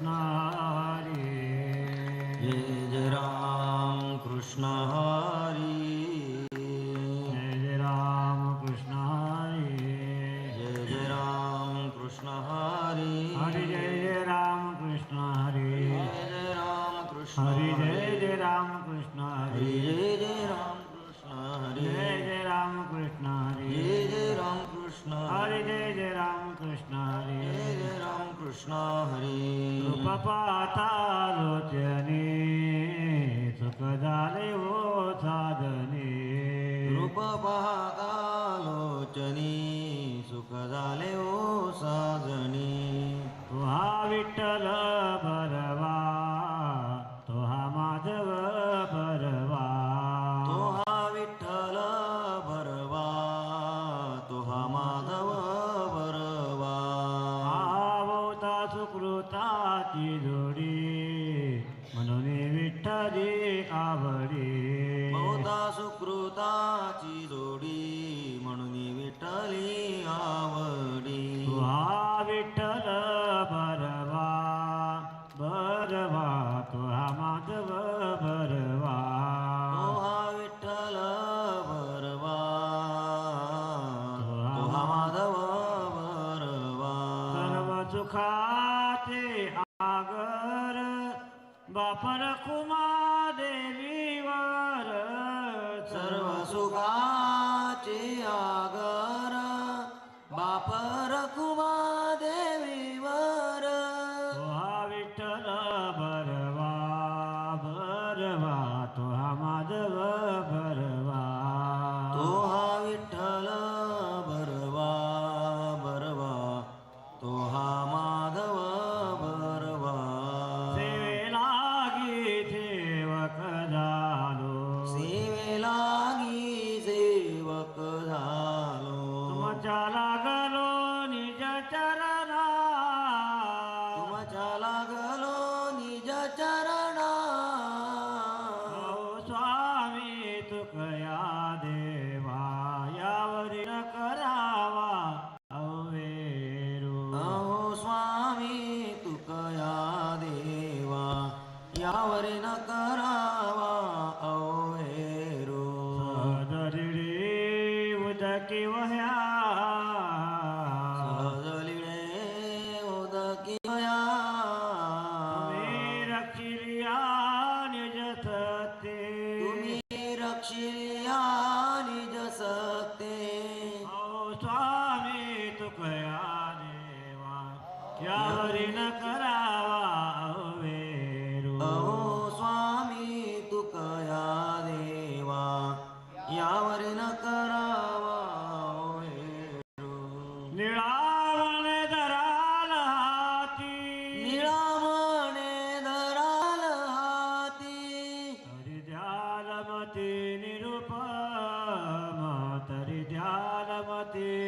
No. હરે. કૃપા પાતા લોચને સુખદાલે ઓ સાધને. કૃપા की वह्या ते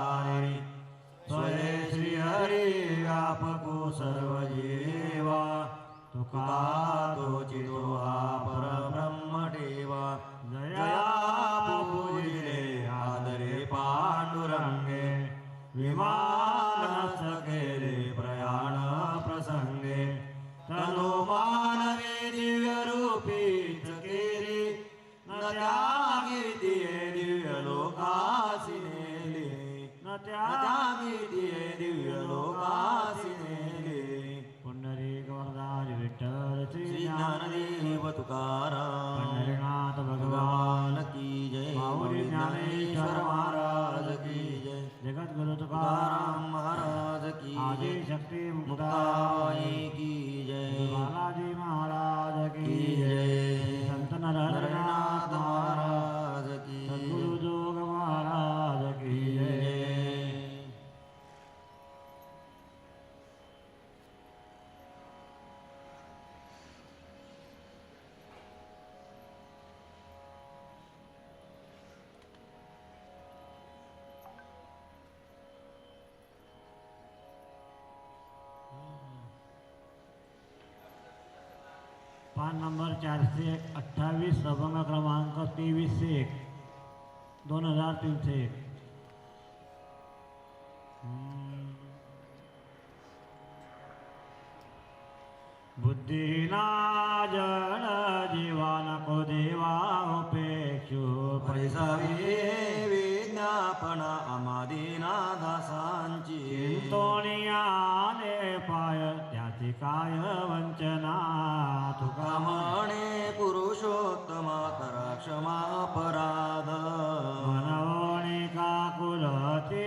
हरी स्वये श्री हरी व्यापको सर्व जीवा तुका तो चितो हा तुकाराम। पंढरीनाथ भगवान। की जय। माऊली ज्ञानेश्वर महाराज की जय। जगत गुरु तुकाराम महाराज की जय। शक्ती मुक्ताई पान नंबर चारशे अठ्ठावीस अभंग क्रमांक तेवीसशे एक. दोन हजार तीनशे एक. बुद्धीना जन जीवा नको देवा उपेक्षु परिसावी विज्ञापन अमादिना दासांची चिंतोनियाने पाय त्याची काय वंचना? तुका कामणे पुरुषोत्तमा करा क्षमा अपराध मनवणी का कुलती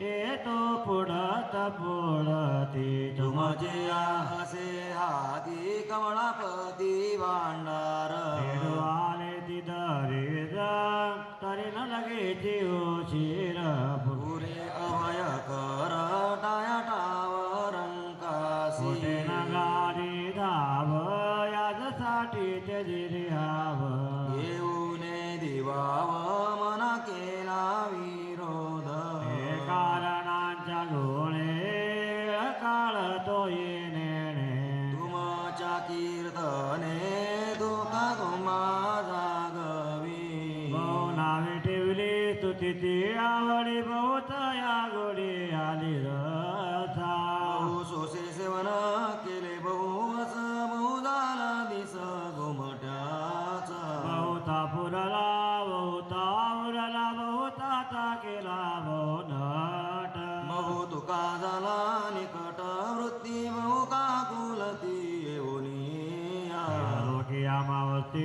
येतो पुढत पुढती तुमचे आसे हाती कमळापती भांडार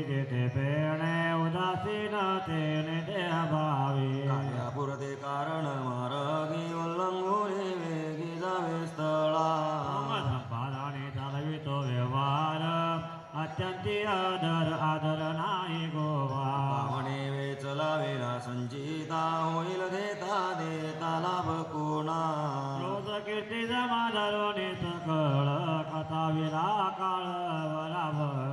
तेथे पेणे उदासीन तेने देह भावी कार्यापुरते कारण मार्गी उल्लंघून वेगी जावे स्थळा संपादने चालवितो व्यवहार अत्यंती आदर आदर नाही गोवा पावणे वेळा संचिता होईल घेता देता लाभ कोणा। रोज कीर्ती जमा धरोनी सकळ कथा विला काळ बराबरी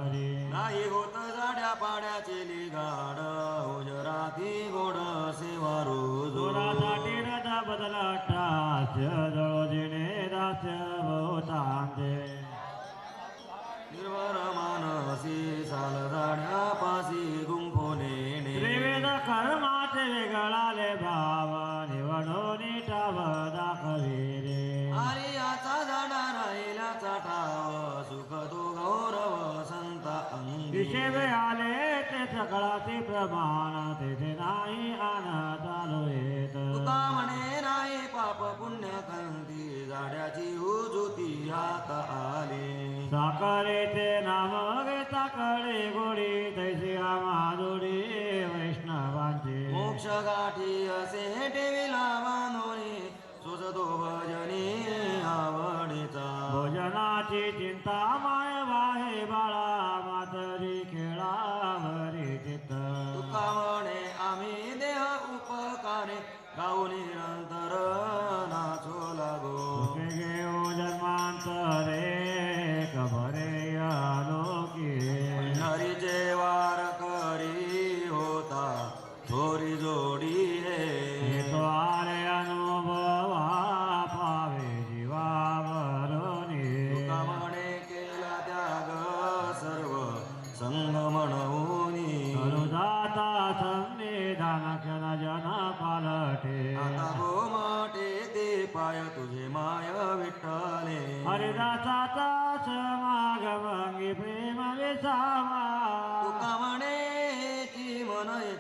वेगळाले भाव निवडून टाव दाखविले. आर्याचा झाडा राहिला चाठाव सुख तो गौरव संत विषय आले ते सकळाचे प्रमाण तेथे नाही आण चालू येत तुका म्हणे नाही पाप पुण्य कंती जाड्याची उजुती हात आली. साखरेचे नाम घेता कडे गोडी तैसे माधुरी वैष्णवांचे मोक्ष गाठी असे ठेविला बांधोनी सुजतो भजनी आवडीचा. भजनाची चिंता माय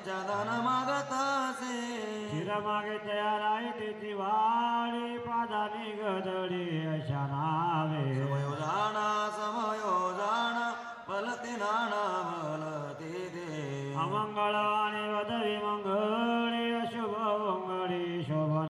दान मागत असे. चिरमागे तयार आहे त्याची वाडी पादानी गदळी अशा